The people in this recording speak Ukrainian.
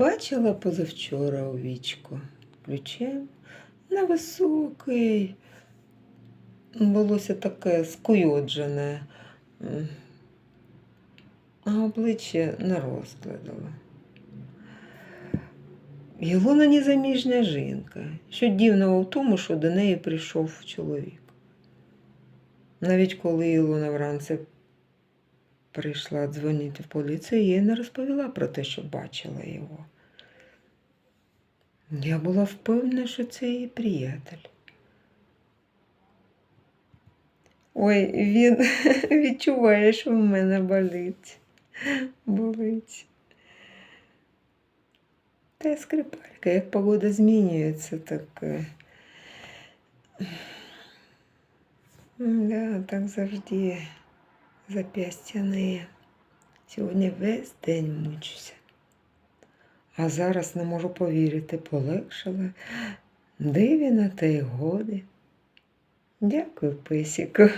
Бачила позавчора у вічку ключем на високий. Волосся таке скуйоджене, а обличчя не розкладало. Ілона незаміжня жінка. Що дивного в тому, що до неї прийшов чоловік. Навіть коли Ілона вранці прийшла дзвонити в поліцію, їй не розповіла про те, що бачила його. Я була впевнена, що це її приятель. Ой, він відчуває, що в мене болить. Болить. Та я скрипалька, як погода змінюється, так. е, Да, так завжди запястя неє. Сьогодні весь день мучуся. А зараз не можу повірити, полегшила. Диві на те й годи. Дякую, писіку.